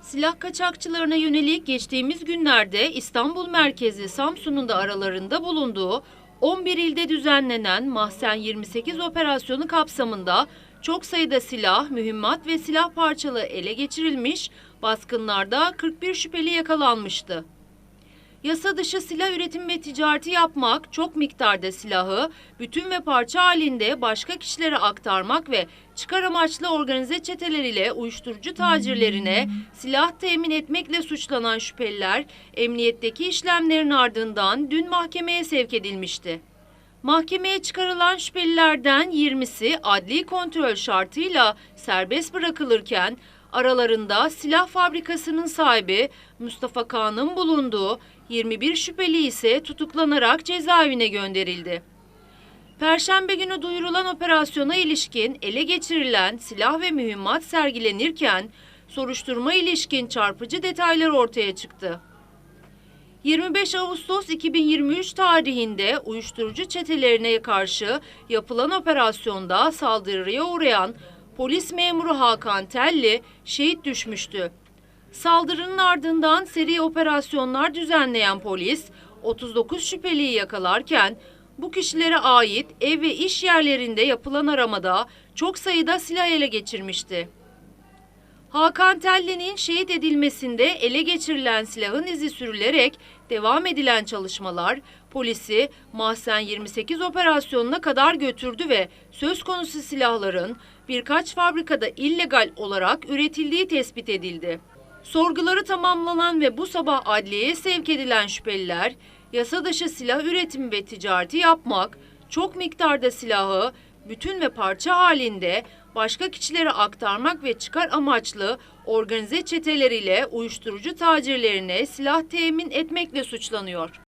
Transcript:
Silah kaçakçılarına yönelik geçtiğimiz günlerde İstanbul merkezi Samsun'un da aralarında bulunduğu 11 ilde düzenlenen Mahsen 28 operasyonu kapsamında çok sayıda silah, mühimmat ve silah parçalı ele geçirilmiş, baskınlarda 41 şüpheli yakalanmıştı. Yasa dışı silah üretimi ve ticareti yapmak, çok miktarda silahı bütün ve parça halinde başka kişilere aktarmak ve çıkar amaçlı organize çeteler ile uyuşturucu tacirlerine silah temin etmekle suçlanan şüpheliler emniyetteki işlemlerin ardından dün mahkemeye sevk edilmişti. Mahkemeye çıkarılan şüphelilerden 20'si adli kontrol şartıyla serbest bırakılırken aralarında silah fabrikasının sahibi Mustafa Kağan'ın bulunduğu 21 şüpheli ise tutuklanarak cezaevine gönderildi. Perşembe günü duyurulan operasyona ilişkin ele geçirilen silah ve mühimmat sergilenirken soruşturma ilişkin çarpıcı detaylar ortaya çıktı. 25 Ağustos 2023 tarihinde uyuşturucu çetelerine karşı yapılan operasyonda saldırıya uğrayan polis memuru Hakan Telli şehit düşmüştü. Saldırının ardından seri operasyonlar düzenleyen polis 39 şüpheliyi yakalarken bu kişilere ait ev ve iş yerlerinde yapılan aramada çok sayıda silah ele geçirmişti. Hakan Telli'nin şehit edilmesinde ele geçirilen silahın izi sürülerek devam edilen çalışmalar polisi Mahsen 28 operasyonuna kadar götürdü ve söz konusu silahların birkaç fabrikada illegal olarak üretildiği tespit edildi. Sorguları tamamlanan ve bu sabah adliyeye sevk edilen şüpheliler yasa dışı silah üretimi ve ticareti yapmak, çok miktarda silahı bütün ve parça halinde başka kişilere aktarmak ve çıkar amaçlı organize çeteleriyle uyuşturucu tacirlerine silah temin etmekle suçlanıyor.